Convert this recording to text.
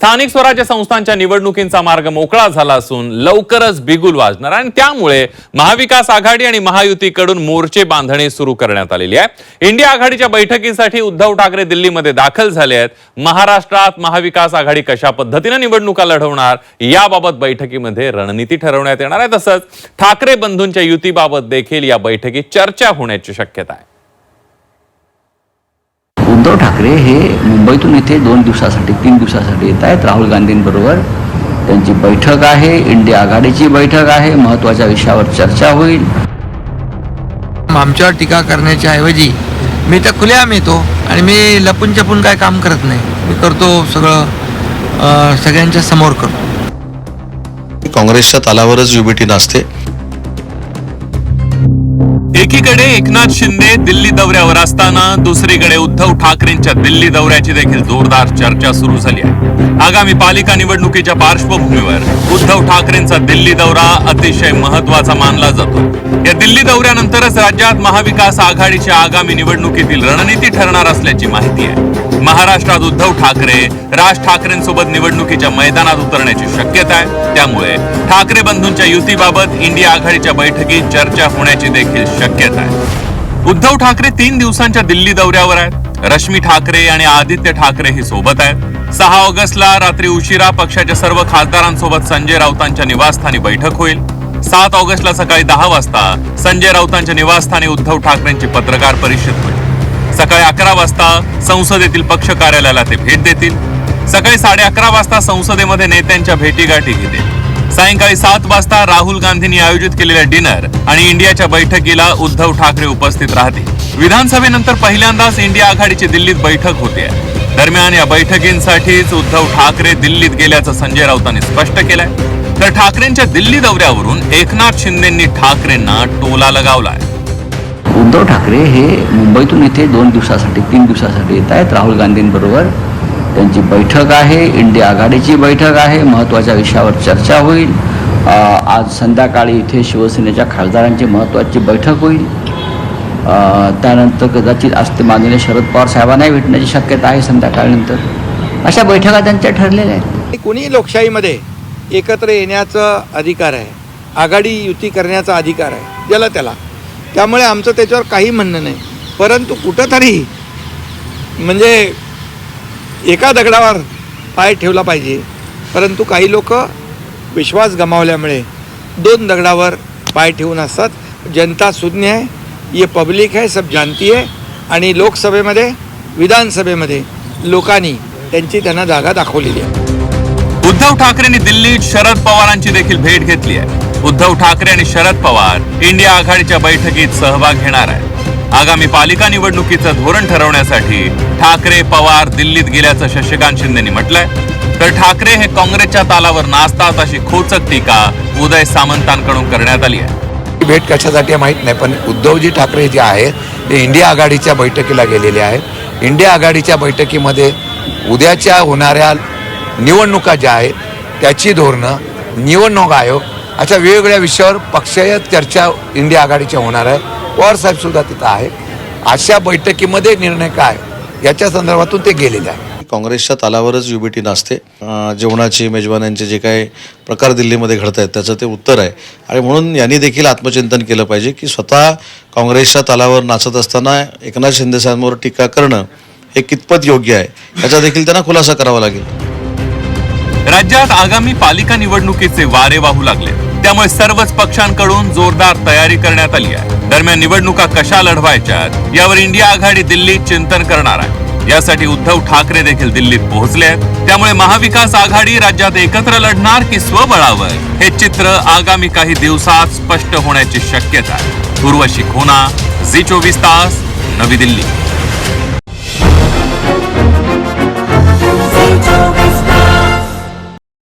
स्थानिक स्वराज्य संस्थांच्या निवडणुकींचा मार्ग मोकळा झाला असून लवकरच बिगुल वाजणार आणि त्यामुळे महाविकास आघाडी आणि महायुतीकडून मोर्चे बांधणी सुरू करण्यात आलेली आहे. इंडिया आघाडीच्या बैठकीसाठी उद्धव ठाकरे दिल्लीमध्ये दाखल झाले आहेत. महाराष्ट्रात महाविकास आघाडी कशा पद्धतीनं निवडणुका लढवणार याबाबत बैठकीमध्ये रणनीती ठरवण्यात येणार आहे. तसंच ठाकरे बंधूंच्या युतीबाबत देखील या बैठकीत चर्चा होण्याची शक्यता आहे. ठाकरे हे मुंबईतून इथे दोन दिवसासाठी तीन दिवसासाठी येत आहेत. राहुल गांधींबरोबर त्यांची बैठक आहे. इंडिया आघाडीची बैठक आहे. महत्त्वाच्या विषयावर चर्चा होईल. आमच्यावर टीका करण्याच्या ऐवजी मी तर खुलेआम येतो आणि मी लपून छपून काय काम करत नाही. मी करतो सगळं सगळ्यांच्या समोर करतो. काँग्रेसच्या तालावरच युबीटी नसते एकीकडे एकनाथ शिंदे दिल्ली दौऱ्यावर असताना दुसरीकडे उद्धव ठाकरेंच्या दिल्ली दौऱ्याची देखील जोरदार चर्चा सुरू झाली आहे. आगामी पालिका निवडणुकीच्या पार्श्वभूमीवर उद्धव ठाकरेंचा दिल्ली दौरा अतिशय महत्त्वाचा मानला जातो. या दिल्ली दौऱ्यानंतरच राज्यात महाविकास आघाडीच्या आगामी निवडणुकीतील रणनीती ठरणार असल्याची माहिती आहे. महाराष्ट्रात उद्धव ठाकरे राज ठाकरेंसोबत निवडणुकीच्या मैदानात उतरण्याची शक्यता आहे. त्यामुळे ठाकरे बंधूंच्या युतीबाबत इंडिया आघाडीच्या बैठकीत चर्चा होण्याची देखील शक्यता आहे. उद्धव ठाकरे तीन दिवसांच्या दिल्ली दौऱ्यावर आहेत. रश्मी ठाकरे आणि आदित्य ठाकरे ही सोबत आहेत. सहा ऑगस्टला रात्री उशिरा पक्षाच्या सर्व खासदारांसोबत संजय राऊतांच्या निवासस्थानी बैठक होईल. सात ऑगस्टला सकाळी दहा वाजता संजय राऊतांच्या निवासस्थानी उद्धव ठाकरेंची पत्रकार परिषद होईल. सकाळी अकरा वाजता संसदेतील पक्ष कार्यालयाला ते भेट देतील. सकाळी साडे अकरा वाजता संसदेमध्ये नेत्यांच्या भेटीगाठी घेतील सायंकाळी सात वाजता राहुल गांधींनी आयोजित केलेल्या डिनर आणि इंडियाच्या बैठकीला उद्धव ठाकरे उपस्थित राहतील. विधानसभेनंतर पहिल्यांदाच इंडिया आघाडीची दिल्लीत बैठक होते दरम्यान या बैठकींसाठीच उद्धव ठाकरे दिल्लीत गेल्याचं संजय राऊतांनी स्पष्ट केलंय. तर ठाकरेंच्या दिल्ली दौऱ्यावरून एकनाथ शिंदेंनी ठाकरेंना टोला लगावलाय. उद्धव ठाकरे हे मुंबईतून इथे दोन दिवसासाठी तीन दिवसासाठी येत आहेत राहुल गांधींबरोबर त्यांची बैठक आहे इंडिया आघाडीची बैठक आहे महत्त्वाच्या विषयावर चर्चा होईल. आज संध्याकाळी इथे शिवसेनेच्या खासदारांची महत्त्वाची बैठक होईल. त्यानंतर कदाचित आज ते माननीय शरद पवार साहेबांनाही भेटण्याची शक्यता आहे संध्याकाळनंतर. अशा बैठका त्यांच्या ठरलेल्या आहेत. आणि कुणीही लोकशाहीमध्ये एकत्र येण्याचा अधिकार आहे आघाडी युती करण्याचा अधिकार आहे ज्याला त्याला. त्यामुळे आमचं त्याच्यावर काही म्हणणं नाही. परंतु कुठंतरी म्हणजे एका दगडावर पाय ठेवला पाहिजे. परंतु काही लोक विश्वास गमावल्यामुळे दोन दगडावर पाय ठेवून असतात. जनता शून्य आहे ये पब्लिक आहे सब जानती आहे आणि लोकसभेमध्ये विधानसभेमध्ये लोकांनी त्यांची त्यांना जागा दाखवलेली आहे. उद्धव ठाकरेंनी दिल्लीत शरद पवारांची देखील भेट घेतली आहे. उद्धव ठाकरे आणि शरद पवार इंडिया आघाडीच्या बैठकीत सहभाग घेणार आहे आगामी पालिका निवडणुकीचं धोरण ठरवण्यासाठी ठाकरे पवार दिल्लीत गेल्याचं शशिकांत शिंदेनी म्हटलंय. तर ठाकरे हे काँग्रेसच्या तालावर नाचतात अशी खोचक टीका उदय सामंतांकडून करण्यात आली आहे. भेट कशासाठी माहीत नाही पण उद्धवजी ठाकरे जे आहेत ते इंडिया आघाडीच्या बैठकीला गेलेले आहेत. इंडिया आघाडीच्या बैठकीमध्ये उद्याच्या होणाऱ्या निवडणुका ज्या आहेत त्याची धोरणं निवडणूक आयोग अशा वेगवेगळ्या विषयावर पक्षीय चर्चा इंडिया आघाडीच्या होणार आहे. पवार साहेब सुद्धा तिथं आहे अशा बैठकीमध्ये निर्णय काय? याच्या संदर्भातून ते गेलेले आहे काँग्रेसच्या तालावरच युबीटी नसते अं, जेवणाची मेजवान्यांचे जे काही प्रकार दिल्लीमध्ये घडत आहेत त्याचं ते उत्तर आहे. आणि म्हणून यांनी देखील आत्मचिंतन केलं पाहिजे की स्वतः काँग्रेसच्या तालावर नाचत असताना एकनाथ शिंदे साहेबांवर टीका करणं हे कितपत योग्य आहे? याचा देखील त्यांना खुलासा करावा लागेल. राज्यात आगामी पालिका निवडणुकीचे वारे वाहू लागले त्यामुळे सर्वच पक्षांकडून जोरदार तयारी करण्यात आली आहे. दरम्यान निवडणुका कशा लढवायच्यात यावर इंडिया आघाडी दिल्लीत चिंतन करणार आहे. यासाठी उद्धव ठाकरे देखील दिल्लीत पोहोचले आहेत. त्यामुळे महाविकास आघाडी राज्यात एकत्र लढणार की स्वबळावर हे चित्र आगामी काही दिवसात स्पष्ट होण्याची शक्यता आहे. उर्वशी खोना झी चोवीस तास नवी दिल्ली.